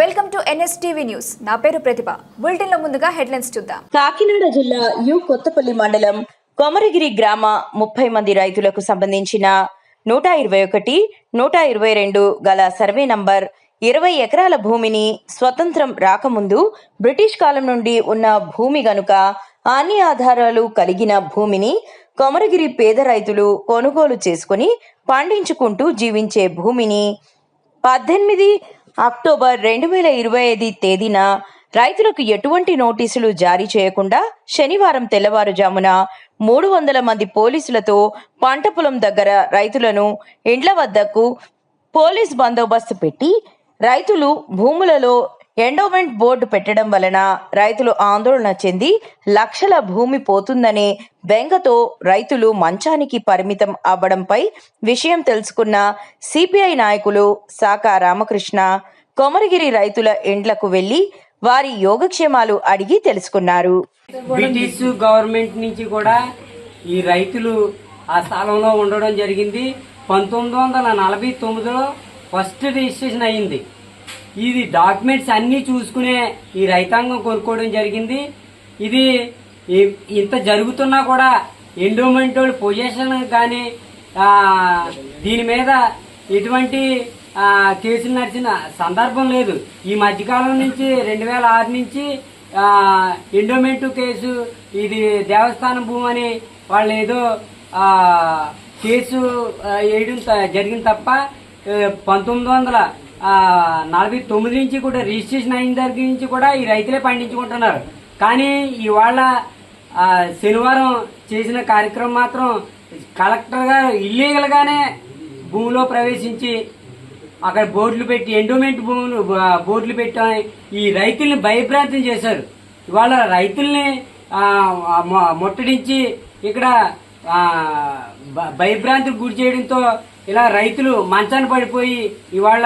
Welcome to NSTV news. నా పేరు ప్రతిభ. బులెటిన్లో ముందుగా హెడ్లైన్స్ చూద్దాం. కాకినాడ జిల్లా యు కొత్తపల్లి మండలం కొమరగిరి గ్రామ ముప్పై మంది రైతులకు సంబంధించిన నూట ఇరవై ఒకటి నూట ఇరవై రెండు గల సర్వే నంబర్ ఇరవై ఎకరాల భూమిని స్వతంత్రం రాకముందు బ్రిటిష్ కాలం నుండి ఉన్న భూమి గనుక అన్ని ఆధారాలు కలిగిన భూమిని కొమరగిరి పేద రైతులు కొనుగోలు చేసుకుని పండించుకుంటూ జీవించే భూమిని పద్దెనిమిది అక్టోబర్ రెండు వేల ఇరవై ఐదు తేదీన రైతులకు ఎటువంటి నోటీసులు జారీ చేయకుండా శనివారం తెల్లవారుజామున మూడు వందల మంది పోలీసులతో పంట పొలం దగ్గర రైతులను ఇండ్ల వద్దకు పోలీస్ బందోబస్తు పెట్టి రైతులు భూములలో ఎండోమెంట్ బోర్డు పెట్టడం వలన రైతులు ఆందోళన చెంది లక్షల భూమి పోతుందనే బెంగతో రైతులు మంచానికి పరిమితం అవ్వడంపై విషయం తెలుసుకున్న సిపిఐ నాయకులు సాకా రామకృష్ణ కొమరగిరి రైతుల ఇండ్లకు వెళ్ళి వారి యోగక్షేమాలు అడిగి తెలుసుకున్నారు. బ్రిటిష్ గవర్నమెంట్ నుంచి కూడా ఈ రైతులు ఆ స్థలంలో ఉండడం జరిగింది. పంతొమ్మిది వందల నలభై తొమ్మిదిలో ఫస్ట్ రిజిస్ట్రేషన్ అయింది ఇది డాక్యుమెంట్స్ అన్నీ చూసుకునే ఈ రైతాంగం కొనుక్కోవడం జరిగింది. ఇది ఇంత జరుగుతున్నా కూడా ఎండోమెంట్ పొజిషన్ కానీ దీని మీద ఎటువంటి కేసులు నడిచిన సందర్భం లేదు. ఈ మధ్యకాలం నుంచి రెండు వేల ఆరు నుంచి ఎండోమెంటు ఎండోమెంట్ కేసు ఇది దేవస్థానం భూమి అని వాళ్ళు ఏదో కేసు వేయడం జరిగింది తప్ప పంతొమ్మిది వందల నలభై తొమ్మిది నుంచి కూడా రిజిస్ట్రేషన్ అయిన దగ్గర నుంచి కూడా ఈ రైతులే పండించుకుంటున్నారు. కానీ ఇవాళ శనివారం చేసిన కార్యక్రమం మాత్రం కలెక్టర్ గారు ఇల్లీగల్గానే భూమిలో ప్రవేశించి అక్కడ బోర్డులు పెట్టి ఎండోమెంట్ భూములు బోర్డులు పెట్టి ఈ రైతుల్ని భయభ్రాంతం చేశారు. ఇవాళ రైతుల్ని ముట్టడించి ఇక్కడ భ- భయభ్రాంతికి గురి చేయడంతో ఇలా రైతులు మంచాన్ని పడిపోయి ఇవాళ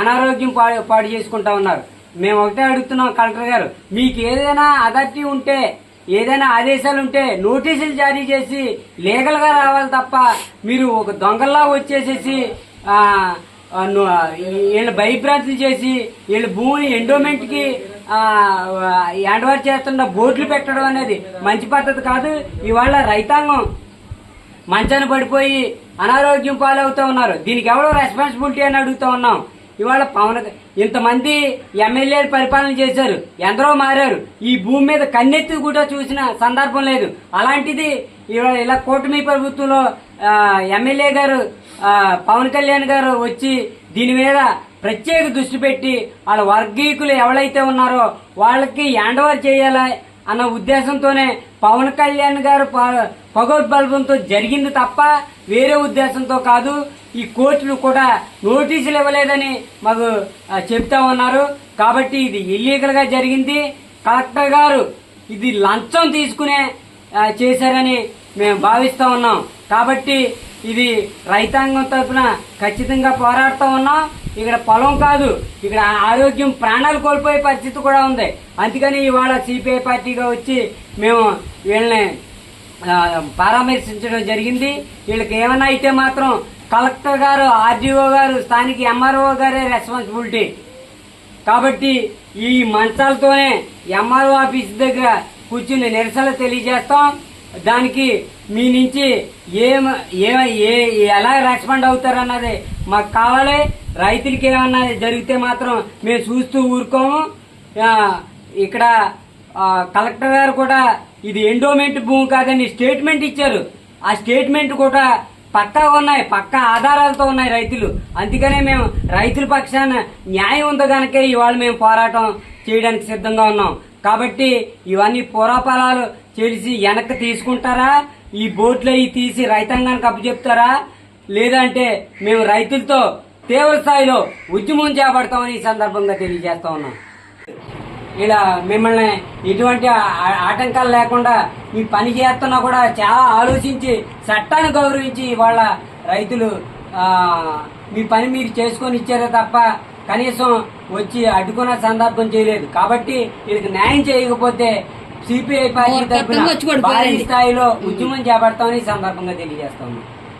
అనారోగ్యం పాడు పాడు చేసుకుంటా ఉన్నారు. మేము ఒకటే అడుగుతున్నాం కలెక్టర్ గారు మీకు ఏదైనా అథారిటీ ఉంటే ఏదైనా ఆదేశాలు ఉంటే నోటీసులు జారీ చేసి లీగల్గా రావాలి తప్ప మీరు ఒక దొంగల్లా వచ్చేసేసి వీళ్ళు భయభ్రాంతులు చేసి వీళ్ళ భూమిని ఎండోమెంట్కి హ్యాండ్ చేస్తున్న బోర్డులు పెట్టడం అనేది మంచి పద్ధతి కాదు. ఇవాళ రైతాంగం మంచాన పడిపోయి అనారోగ్యం పాలవుతూ ఉన్నారు. దీనికి ఎవరో రెస్పాన్సిబిలిటీ అని అడుగుతూ ఉన్నాం. ఇవాళ పవన్ ఇంతమంది ఎమ్మెల్యేలు పరిపాలన చేశారు. ఎందరో మారారు. ఈ భూమి మీద కన్నెత్తి కూడా చూసిన సందర్భం లేదు. అలాంటిది ఇవాళ ఇలా కూటమి ప్రభుత్వంలో ఎమ్మెల్యే గారు పవన్ కళ్యాణ్ గారు వచ్చి దీని మీద ప్రత్యేక దృష్టి పెట్టి వాళ్ళ వర్గీకులు ఎవరైతే ఉన్నారో వాళ్ళకి హ్యాండ్ ఓవర్ చేయాలా అన్న ఉద్దేశంతోనే పవన్ కళ్యాణ్ గారు పగోద్బల్బంతో జరిగింది తప్ప వేరే ఉద్దేశంతో కాదు. ఈ కోర్టులు కూడా నోటీసులు ఇవ్వలేదని మాకు చెప్తా ఉన్నారు. కాబట్టి ఇది ఇల్లీగల్గా జరిగింది. కలెక్టర్ గారు ఇది లంచం తీసుకునే చేశారని మేము భావిస్తా ఉన్నాం. కాబట్టి ఇది రైతాంగం తరఫున ఖచ్చితంగా పోరాడుతూ ఉన్నాం. ఇక్కడ పొలం కాదు ఇక్కడ ఆరోగ్యం ప్రాణాలు కోల్పోయే పరిస్థితి కూడా ఉంది. అందుకని ఇవాళ సిపిఐ పార్టీగా వచ్చి మేము వీళ్ళని పరామర్శించడం జరిగింది. వీళ్ళకి ఏమైనా అయితే మాత్రం కలెక్టర్ గారు ఆర్డీఓ గారు స్థానిక ఎంఆర్ఓ గారే రెస్పాన్సిబిలిటీ. కాబట్టి ఈ మంచాలతోనే ఎంఆర్ఓ ఆఫీస్ దగ్గర కూర్చుని నిరసన తెలియజేస్తాం. దానికి మీ నుంచి ఏం ఏ ఏ- ఎలా రెస్పాండ్ అవుతారన్నది మాకు కావాలి. రైతులకి ఏమన్నా జరిగితే మాత్రం మేము చూస్తూ ఊరుకోము. ఇక్కడ కలెక్టర్ గారు కూడా ఇది ఎండోమెంట్ భూమి కాదని స్టేట్మెంట్ ఇచ్చారు. ఆ స్టేట్మెంట్ కూడా పక్కా ఉన్నాయి పక్కా ఆధారాలతో ఉన్నాయి రైతులు. అందుకనే మేము రైతుల పక్షాన న్యాయం ఉందో గనకే ఇవాళ మేము పోరాటం చేయడానికి సిద్ధంగా ఉన్నాం. కాబట్టి ఇవన్నీ పూర్వఫలాలు చేసి వెనక్కి తీసుకుంటారా? ఈ బోట్లు అవి తీసి రైతాంగానికి అప్పచెప్తారా లేదంటే మేము రైతులతో తీవ్ర స్థాయిలో ఉద్యమం చేపడతామని ఈ సందర్భంగా తెలియజేస్తా ఉన్నాం. ఇలా మిమ్మల్ని ఎటువంటి ఆటంకాలు లేకుండా ఈ పని చేస్తున్నా కూడా చాలా ఆలోచించి చట్టాన్ని గౌరవించి వాళ్ళ రైతులు మీ పని మీరు చేసుకొని ఇచ్చారే తప్ప కనీసం వచ్చి అడ్డుకున్న సందర్భం చేయలేదు. కాబట్టి వీళ్ళకి న్యాయం చేయకపోతే సిపిఐ పార్టీ తరఫున భారీ స్థాయిలో ఉద్యమం చేపడతామని సందర్భంగా తెలియజేస్తాము